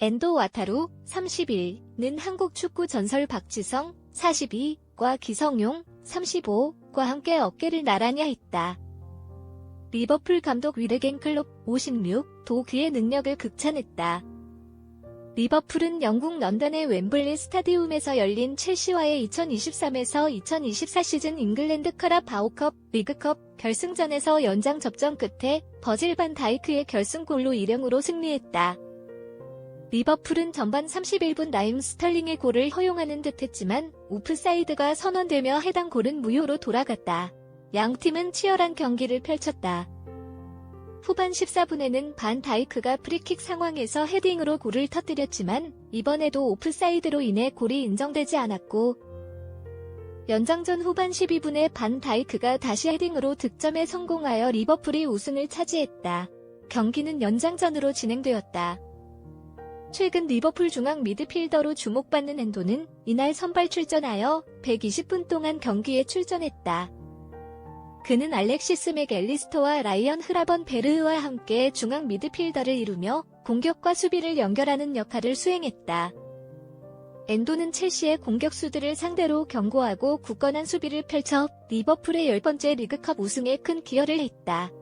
엔도 와타루 31는 한국 축구 전설 박지성 42과 기성용 35과 함께 어깨를 나란히 했다. 리버풀 감독 위르겐 클롭 56도 그의 능력을 극찬했다. 리버풀은 영국 런던의 웸블리 스타디움에서 열린 첼시와의 2023에서 2024 시즌 잉글랜드 커라 바오컵 리그컵 결승전에서 연장 접전 끝에 버질 반 다이크의 결승골로 1-0으로 승리했다. 리버풀은 전반 31분 라임 스털링의 골을 허용하는 듯했지만 오프사이드가 선언되며 해당 골은 무효로 돌아갔다. 양 팀은 치열한 경기를 펼쳤다. 후반 14분에는 반 다이크가 프리킥 상황에서 헤딩으로 골을 터뜨렸지만 이번에도 오프사이드로 인해 골이 인정되지 않았고 연장전 후반 12분에 반 다이크가 다시 헤딩으로 득점에 성공하여 리버풀이 우승을 차지했다. 경기는 연장전으로 진행되었다. 최근 리버풀 중앙 미드필더로 주목받는 엔도는 이날 선발 출전하여 120분 동안 경기에 출전했다. 그는 알렉시스 맥앨리스터와 라이언 흐라번 베르흐와 함께 중앙 미드필더를 이루며 공격과 수비를 연결하는 역할을 수행했다. 엔도는 첼시의 공격수들을 상대로 견고하고 굳건한 수비를 펼쳐 리버풀의 열 번째 리그컵 우승에 큰 기여를 했다.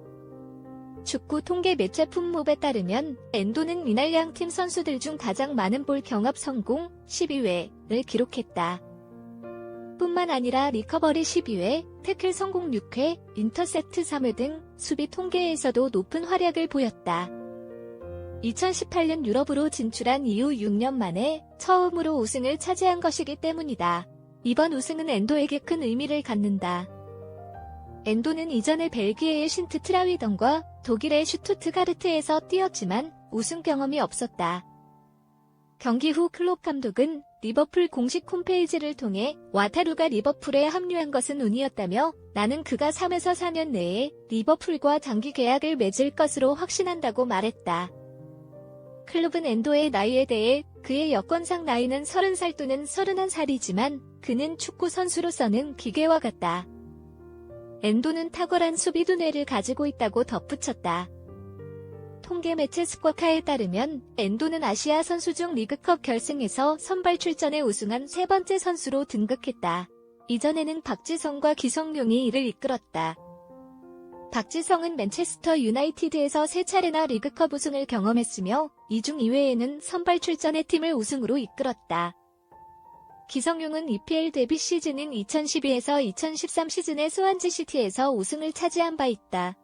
축구 통계 매체 품목에 따르면 엔도는 이날 양 팀 선수들 중 가장 많은 볼 경합 성공 12회를 기록했다. 뿐만 아니라 리커버리 12회, 태클 성공 6회, 인터셉트 3회 등 수비 통계에서도 높은 활약을 보였다. 2018년 유럽으로 진출한 이후 6년 만에 처음으로 우승을 차지한 것이기 때문이다. 이번 우승은 엔도에게 큰 의미를 갖는다. 엔도는 이전에 벨기에의 신트 트라위던과 독일의 슈투트가르트에서 뛰었지만 우승 경험이 없었다. 경기 후 클롭 감독은 리버풀 공식 홈페이지를 통해 와타루가 리버풀에 합류한 것은 운이었다며 나는 그가 3에서 4년 내에 리버풀과 장기 계약을 맺을 것으로 확신한다고 말했다. 클롭은 엔도의 나이에 대해 그의 여권상 나이는 30살 또는 31살이지만 그는 축구 선수로서는 기계와 같다. 엔도는 탁월한 수비 두뇌를 가지고 있다고 덧붙였다. 통계 매체 스쿼카에 따르면 엔도는 아시아 선수 중 리그컵 결승에서 선발 출전에 우승한 세 번째 선수로 등극했다. 이전에는 박지성과 기성용이 이를 이끌었다. 박지성은 맨체스터 유나이티드에서 세 차례나 리그컵 우승을 경험했으며 이중 이외에는 선발 출전의 팀을 우승으로 이끌었다. 기성용은 EPL 데뷔 시즌인 2012에서 2013 시즌에 스완지 시티에서 우승을 차지한 바 있다.